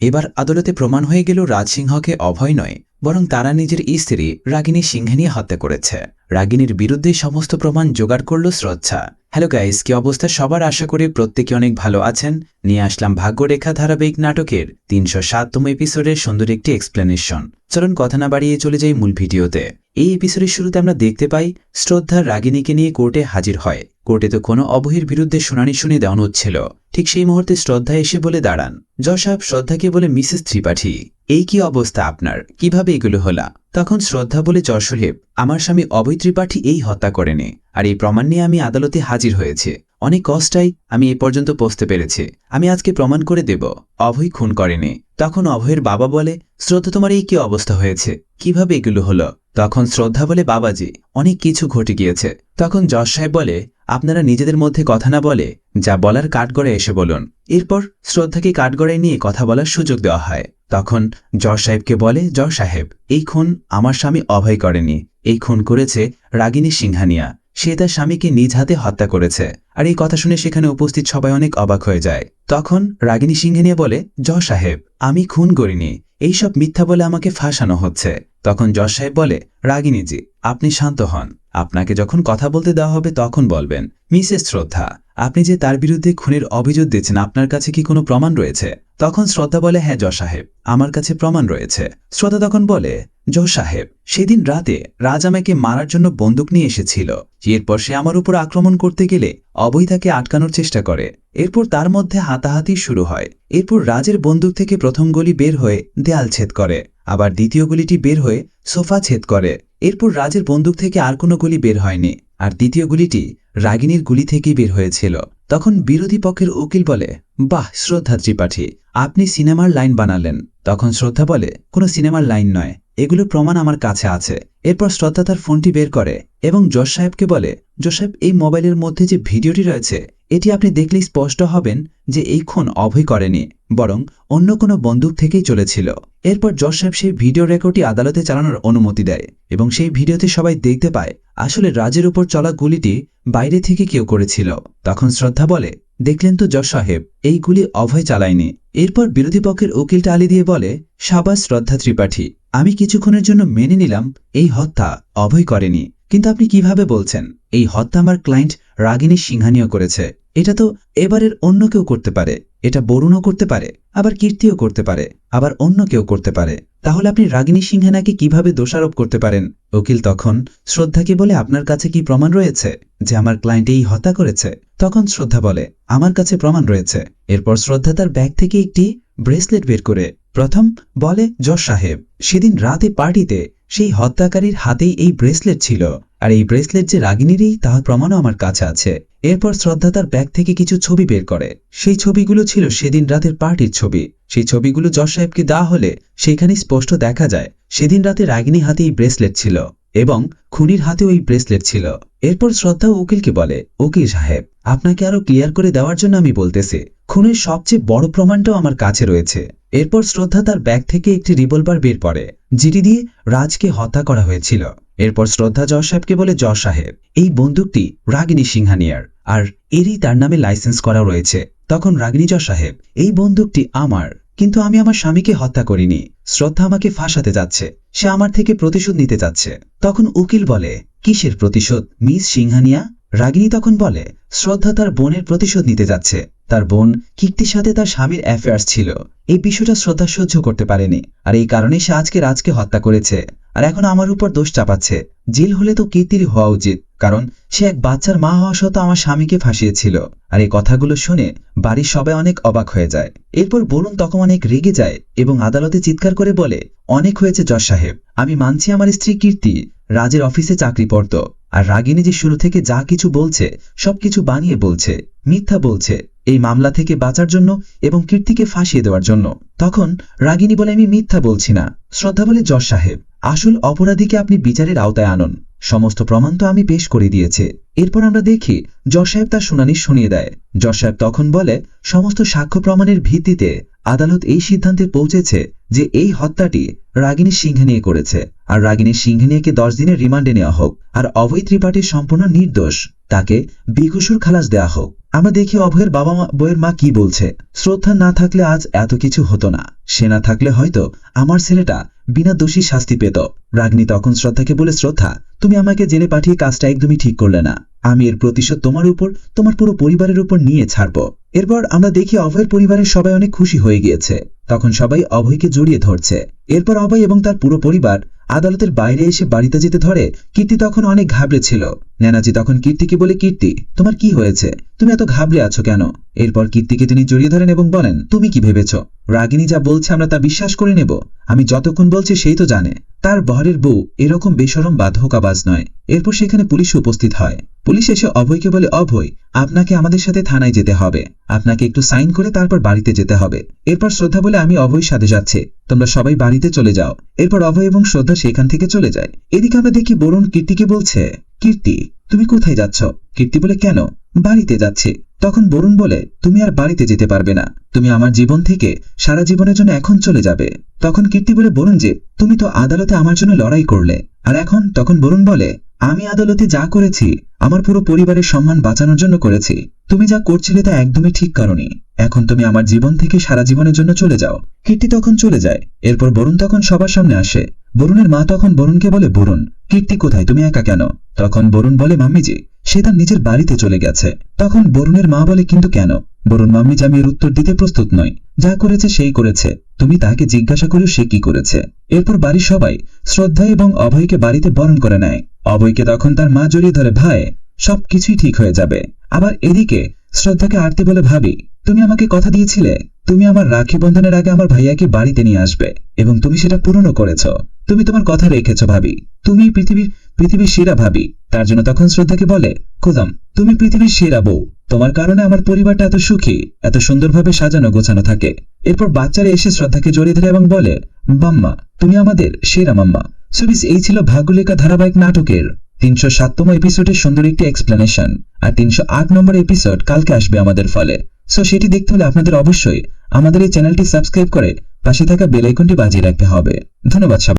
এবার আদালতে প্রমাণ হয়ে গেল রাজসিংহকে অভয় নয়, বরং তারা নিজের স্ত্রী রাগিনী সিংহানি হত্যা করেছে। রাগিনীর বিরুদ্ধে সমস্ত প্রমাণ জোগাড় করল শ্রদ্ধা। হ্যালো গাইস, কি অবস্থা সবার? আশা করি প্রত্যেকে অনেক ভালো আছেন। নিয়ে আসলাম ভাগ্যরেখা ধারাবাহিক নাটকের তিনশো সাততম এপিসোডের সুন্দর একটি এক্সপ্লেনেশন চলুন কথা না বাড়িয়ে চলে যাই মূল ভিডিওতে। এই এপিসোডের শুরুতে আমরা দেখতে পাই শ্রদ্ধা রাগিনীকে নিয়ে কোর্টে হাজির হয়। কোর্টে তো কোনো অবহির বিরুদ্ধে শুনানি শুনে দেওয়ানো হচ্ছিল। ঠিক সেই মুহূর্তে শ্রদ্ধা এসে বলে, দাঁড়ান যশাব শ্রদ্ধাকে বলে মিসেস ত্রিপাঠী, এই কি অবস্থা আপনার? কীভাবে এগুলো হলা? তখন শ্রদ্ধা বলে যশোহেব আমার স্বামী অভয় ত্রিপাঠী এই হত্যা করেনি, আর এই প্রমাণ নিয়ে আমি আদালতে হাজির হয়েছে। অনেক কষ্টাই আমি এ পর্যন্ত পৌঁছতে পেরেছি। আমি আজকে প্রমাণ করে দেব, অভয় খুন করেনি। তখন অভয়ের বাবা বলে, শ্রদ্ধা, তোমার এই কি অবস্থা হয়েছে? কীভাবে এগুলো হলো? তখন শ্রদ্ধা বলে, বাবাজি, অনেক কিছু ঘটে গিয়েছে। তখন যশ সাহেব বলে আপনারা নিজেদের মধ্যে কথা না বলে যা বলার কাঠগড়ে এসে বলুন। এরপর শ্রদ্ধাকে কাঠগড়ায় নিয়ে কথা বলার সুযোগ দেওয়া হয়। তখন জজ সাহেবকে বলে, জজ সাহেব, এই খুন আমার স্বামী অভয় করেনি। এই খুন করেছে রাগিনী সিংহানিয়া। সে তার স্বামীকে নিজ হাতে হত্যা করেছে। আর এই কথা শুনে সেখানে উপস্থিত সবাই অনেক অবাক হয়ে যায়। তখন রাগিনী সিংহানিয়া বলে, জজ সাহেব, আমি খুন করিনি। এইসব মিথ্যা বলে আমাকে ফাঁসানো হচ্ছে। তখন জজ সাহেব বলে, রাগিনীজি, আপনি শান্ত হন। আপনাকে যখন কথা বলতে দেওয়া হবে তখন বলবেন, মিসেস শ্রদ্ধা, আপনি যে তার বিরুদ্ধে খুনের অভিযোগ দিচ্ছেন আপনার কাছে কি কোনো প্রমাণ রয়েছে? তখন শ্রদ্ধা বলে হ্যাঁ জজ সাহেব, আমার কাছে প্রমাণ রয়েছে। শ্রদ্ধা তখন বলে জজ সাহেব, সেদিন রাতে রাজ আমাকে মারার জন্য বন্দুক নিয়ে এসেছিল। এরপর সে আমার উপর আক্রমণ করতে গেলে অবৈ তাকে আটকানোর চেষ্টা করে। এরপর তার মধ্যে হাতাহাতি শুরু হয়। এরপর রাজের বন্দুক থেকে প্রথম গলি বের হয়ে দেয়াল ছেদ করে। আবার দ্বিতীয় গুলিটি বের হয়ে সোফা ছেদ করে। এরপর রাজের বন্দুক থেকে আর কোনো গুলি বের হয়নি, আর দ্বিতীয় গুলিটি রাগিনীর গুলি থেকেই বের হয়েছিল। তখন বিরোধী পক্ষের উকিল বলে, বাহ, শ্রদ্ধা ত্রিপাঠী, আপনি সিনেমার লাইন বানালেন। তখন শ্রদ্ধা বলে, কোনো সিনেমার লাইন নয়, এগুলো প্রমাণ আমার কাছে আছে। এরপর শ্রদ্ধা তার ফোনটি বের করে এবং জজ সাহেবকে বলে, জজ সাহেব, এই মোবাইলের মধ্যে যে ভিডিওটি রয়েছে এটি আপনি দেখলেই স্পষ্ট হবেন যে এই খুন অভয় করেনি, বরং অন্য কোনো বন্দুক থেকেই চলেছিল। এরপর জজ সাহেব সেই ভিডিও রেকর্ডটি আদালতে চালানোর অনুমতি দেয় এবং সেই ভিডিওতে সবাই দেখতে পায়, আসলে রাজের উপর চলা গুলিটি বাইরে থেকে কেউ করেছিল। তখন শ্রদ্ধা বলে, দেখলেন তো জজ সাহেব, এই গুলি অভয় চালায়নি। এরপর বিরোধী পক্ষের উকিলটা আলি দিয়ে বলে, সাবাস, শ্রদ্ধা ত্রিপাঠী, আমি কিছুক্ষণের জন্য মেনে নিলাম, এই হত্যা অভয় করেনি। কিন্তু আপনি কীভাবে বলছেন, এই হত্যা আমার ক্লায়েন্ট রাগিনী সিংহানীয় করেছে। এটা তো এবারের অন্য কেউ করতে পারে। এটা বরুণও করতে পারে, আবার কীর্তিও করতে পারে, আবার অন্য কেউ করতে পারে। তাহলে আপনি রাগিনী সিংহানাকে কীভাবে দোষারোপ করতে পারেন? উকিল তখন শ্রদ্ধাকে বলে, আপনার কাছে কি প্রমাণ রয়েছে যে আমার ক্লায়েন্ট এই হত্যা করেছে? তখন শ্রদ্ধা বলে, আমার কাছে প্রমাণ রয়েছে। এরপর শ্রদ্ধা তার ব্যাগ থেকে একটি ব্রেসলেট বের করে, প্রথম বলে যশ সাহেব, সেদিন রাতে পার্টিতে সেই হত্যাকারীর হাতেই এই ব্রেসলেট ছিল। আর এই ব্রেসলেট যে রাগিনীরই, তাহার প্রমাণও আমার কাছে আছে। এরপর শ্রদ্ধা তার ব্যাগ থেকে কিছু ছবি বের করে। সেই ছবিগুলো ছিল সেদিন রাতের পার্টির ছবি। সেই ছবিগুলো যশ সাহেবকে দেওয়া হলে সেখানে স্পষ্ট দেখা যায়, সেদিন রাতে রাগিনী হাতে এই ব্রেসলেট ছিল এবং খুনির হাতে ওই ব্রেসলেট ছিল। এরপর শ্রদ্ধা উকিলকে বলে, উকিল সাহেব, আপনাকে আরও ক্লিয়ার করে দেওয়ার জন্য আমি বলতেছি। খুনের সবচেয়ে বড় প্রমাণটাও আমার কাছে রয়েছে। এরপর শ্রদ্ধা তার ব্যাগ থেকে একটি রিভলভার বের করে যেটি দিয়ে রাজকে হত্যা করা হয়েছিল। এরপর শ্রদ্ধা জজ সাহেবকে বলে জজ সাহেব, এই বন্দুকটি রাগিনী সিংহানিয়ার, আর এরই তার নামে লাইসেন্স করা রয়েছে। তখন রাগিনী জজ সাহেব, এই বন্দুকটি আমার, কিন্তু আমি আমার স্বামীকে হত্যা করিনি। শ্রদ্ধা আমাকে ফাঁসাতে যাচ্ছে, সে আমার থেকে প্রতিশোধ নিতে যাচ্ছে। তখন উকিল বলে, কিসের প্রতিশোধ, মিস সিংহানিয়া? রাগিনী তখন বলে, শ্রদ্ধা তার বোনের প্রতিশোধ নিতে যাচ্ছে। তার বোন কীর্তির সাথে তার স্বামীর অ্যাফেয়ার্স ছিল। এই বিষয়টা শ্রদ্ধা সহ্য করতে পারেনি, আর এই কারণে সে আজকে রাজকে হত্যা করেছে। আর এখন আমার উপর দোষ চাপাচ্ছে। জেল হলে তো কীর্তির হওয়া উচিত, কারণ সে এক বাচ্চার মা হওয়া সত্ত্বেও আমার স্বামীকে ফাঁসিয়েছিল। আর এই কথাগুলো শুনে বাড়ির সবাই অনেক অবাক হয়ে যায়। এরপর বরুণ তখন অনেক রেগে যায় এবং আদালতে চিৎকার করে বলে, অনেক হয়েছে জজ সাহেব, আমি মানছি আমার স্ত্রী কীর্তি, রাজের অফিসে চাকরি পড়ত, আর রাগিনী যে শুরু থেকে যা কিছু বলছে সবকিছু বানিয়ে বলছে, মিথ্যা বলছে, এই মামলা থেকে বাঁচার জন্য এবং কীর্তিকে ফাঁসিয়ে দেওয়ার জন্য। তখন রাগিনী বলে, আমি মিথ্যা বলছি না। শ্রদ্ধা বলে জজ সাহেব আসল অপরাধীকে আপনি বিচারের আওতায় আনুন। সমস্ত প্রমাণ তো আমি পেশ করে দিয়েছে। এরপর আমরা দেখি, জজ সাহেব তার শুনানি শুনিয়ে দেয়। জজ সাহেব তখন বলে, সমস্ত সাক্ষ্য প্রমাণের ভিত্তিতে আদালত এই সিদ্ধান্তে পৌঁছেছে যে এই হত্যাটি রাগিনী সিংহানিয়ে করেছে। আর রাগিনী সিংহানিয়াকে দশ দিনের রিমান্ডে নেওয়া হোক, আর অভয় ত্রিপাঠীর সম্পূর্ণ নির্দোষ তাকে বিকুশুর খালাস দেওয়া হোক। আমরা দেখি অভয়ের বাবা মা বইয়ের মা কি বলছে, শ্রদ্ধা না থাকলে আজ এত কিছু হতো না। সে না থাকলে হয়তো আমার ছেলেটা বিনা দোষী শাস্তি পেত। রাগনি তখন শ্রদ্ধাকে বলে, শ্রদ্ধা, তুমি আমাকে জেলে পাঠিয়ে কাজটা একদমই ঠিক করলে না। আমি এর প্রতিশোধ তোমার উপর, তোমার পুরো পরিবারের উপর নিয়ে ছাড়ব। এরপর আমরা দেখি অভয়ের পরিবারের সবাই অনেক খুশি হয়ে গিয়েছে। তখন সবাই অভয়কে জড়িয়ে ধরছে। এরপর অভয় এবং তার পুরো পরিবার আদালতের বাইরে এসে বাড়িতে যেতে ধরে। কীর্তি তখন অনেক ঘাবড়ে ছিল। ন্যানাজি তখন কীর্তিকে বলে, কীর্তি, তোমার কি হয়েছে? তুমি এত ঘাবড়ে আছো কেন? এরপর কীর্তিকে তিনি জড়িয়ে ধরেন এবং বলেন, তুমি কি ভেবেছ? রাগিনী যা বলছে আমরা তা বিশ্বাস করে নেব। আমি যতক্ষণ বলছি সেই তো জানে। তার বহরের বউ এরকম বেসরম বা নয়। এরপর সেখানে পুলিশ উপস্থিত হয়। পুলিশ এসে অভয়কে বলে, অভয়, আপনাকে আমাদের সাথে থানায় যেতে হবে। আপনাকে একটু সাইন করে তারপর বাড়িতে যেতে হবে। এরপর শ্রদ্ধা বলে, আমি অভয়ের সাথে যাচ্ছে। তোমরা সবাই বাড়িতে চলে যাও। এরপর অভয় এবং শ্রদ্ধা সেখান থেকে চলে যায়। এদিকে আমরা দেখি বরুণ কীর্তিকে বলছে কীর্তি, তুমি কোথায় যাচ্ছ? কীর্তি বলে, কেন? বাড়িতে যাচ্ছি। তখন বরুণ বলে, তুমি আর বাড়িতে যেতে পারবে না। তুমি আমার জীবন থেকে সারা জীবনের জন্য এখন চলে যাবে। তখন কীর্তি বলে, বরুণ যে, তুমি তো আদালতে আমার জন্য লড়াই করলে। আর এখন তখন বরুণ বলে, আমি আদালতে যা করেছি, আমার পুরো পরিবারের সম্মান বাঁচানোর জন্য করেছি। তুমি যা করছিলে তা একদমই ঠিক কারণে। এখন তুমি আমার জীবন থেকে সারা জীবনের জন্য চলে যাও। কীর্তি তখন চলে যায়। এরপর বরুণ তখন সবার সামনে আসে। বরুণের মা তখন বরুণকে বলে, বরুণ, কীর্তি কোথায়? তুমি একা কেন? তখন বরুণ বলে, মাম্মিজি, সে তার নিজের বাড়িতে চলে গেছে। তখন বরুণের মা বলে, কিন্তু কেন? বরুণ মাম্মিজি আমি এর উত্তর দিতে প্রস্তুত নই যা করেছে সেই করেছে। তুমি তাকে জিজ্ঞাসা করো সে কি করেছে। এরপর বাড়ির সবাই শ্রদ্ধা এবং অভয়কে বাড়িতে বরণ করে নেয়। অভয়কে তখন তার মা জড়িয়ে ধরে, ভাই, সবকিছুই ঠিক হয়ে যাবে। আবার এদিকে শ্রদ্ধাকে আরতি বলে, ভাবি, তুমি আমাকে কথা দিয়েছিলে? তুমি আমার রাখি বন্ধনের আগে আমার ভাইয়াকে বাড়িতে নিয়ে আসবে এবং তুমি সেটা পূরণও করেছ। তুমি তোমার কথা রেখেছ, ভাবি। তুমি পৃথিবীর পৃথিবীর সেরা ভাবি। তার জন্য তখন শ্রদ্ধাকে বলে, কোদাম, তুমি পৃথিবীর সেরা বউ। তোমার কারণে আমার পরিবারটা এত সুখী, এত সুন্দরভাবে সাজানো গোছানো থাকে। এরপর বাচ্চারা এসে শ্রদ্ধাকে জড়িয়ে ধরে এবং বলে বাম্মা তুমি আমাদের সেরা মাম্মা। সুবিস এই ছিল ভাগ্যলেখা ধারাবাহিক নাটকের তিনশো সাততম এপিসোডের সুন্দর একটি এক্সপ্লেনেশন আর তিনশো আট নম্বর এপিসোড কালকে আসবে আমাদের ফলে। সো সেটি দেখতে হলে আপনাদের অবশ্যই আমাদের এই চ্যানেলটি সাবস্ক্রাইব করে পাশে থাকা বেল আইকনটি বাজিয়ে রাখতে হবে। ধন্যবাদ সবাই।